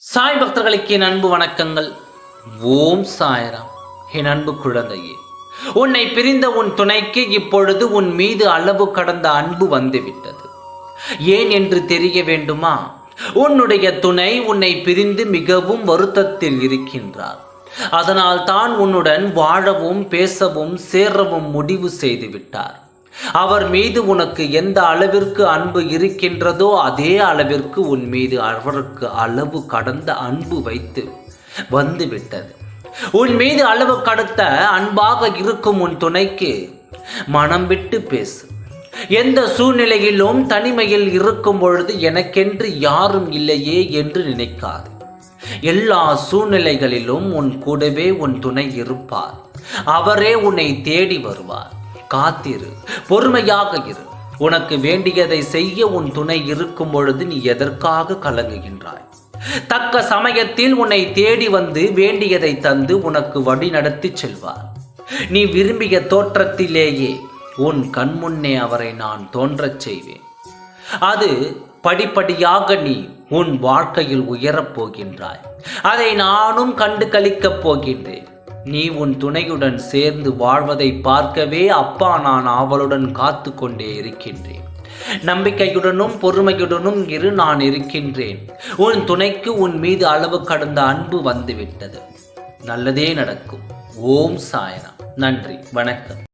சாய் பக்தர்களுக்கு என் அன்பு வணக்கங்கள். ஓம் சாயராம். என் அன்பு குழந்தையே உன்னை பிரிந்த உன் துணைக்கு இப்பொழுது உன் மீது அளவு கடந்த அன்பு வந்துவிட்டது. ஏன் என்று தெரிய வேண்டுமா? உன்னுடைய துணை உன்னை பிரிந்து மிகவும் வருத்தத்தில் இருக்கின்றார். அதனால் தான் உன்னுடன் வாழவும் பேசவும் சேரவும் முடிவு செய்து விட்டார் அவர் மீது உனக்கு எந்த அளவிற்கு அன்பு இருக்கின்றதோ அதே அளவிற்கு உன் மீது அவருக்கு அளவு கடந்த அன்பு வைத்து வந்து விட்டது உன் மீது அளவு கடத்த அன்பாக இருக்கும் உன் துணைக்கு மனம் விட்டு பேசு. எந்த சூழ்நிலையிலும் தனிமையில் இருக்கும் பொழுது எனக்கென்று யாரும் இல்லையே என்று நினைக்காது. எல்லா சூழ்நிலைகளிலும் உன் கூடவே உன் துணை இருப்பார். அவரே உன்னை தேடி வருவார். காத்திரு பொறுமையாக இரு. உனக்கு வேண்டியதை செய்ய உன் துணை இருக்கும் பொழுது நீ எதற்காக கலங்குகின்றாய்? தக்க சமயத்தில் உன்னை தேடி வந்து வேண்டியதை தந்து உனக்கு வழி நடத்தி செல்வார். நீ விரும்பிய தோற்றத்திலேயே உன் கண்முன்னே அவரை நான் தோன்றச் செய்வேன். அது படிப்படியாக நீ உன் வாழ்க்கையில் உயரப் போகின்றாய். அதை நானும் கண்டு கழிக்கப் போகின்றேன். நீ உன் துணையுடன் சேர்ந்து வாழ்வதை பார்க்கவே அப்பா நான் ஆவலுடன் காத்து கொண்டே இருக்கின்றேன். நம்பிக்கையுடனும் பொறுமையுடனும் இரு நான் இருக்கின்றேன். உன் துணைக்கு உன் மீது அளவு கடந்த அன்பு வந்துவிட்டது. நல்லதே நடக்கும். ஓம் சாயனா நன்றி. வணக்கம்.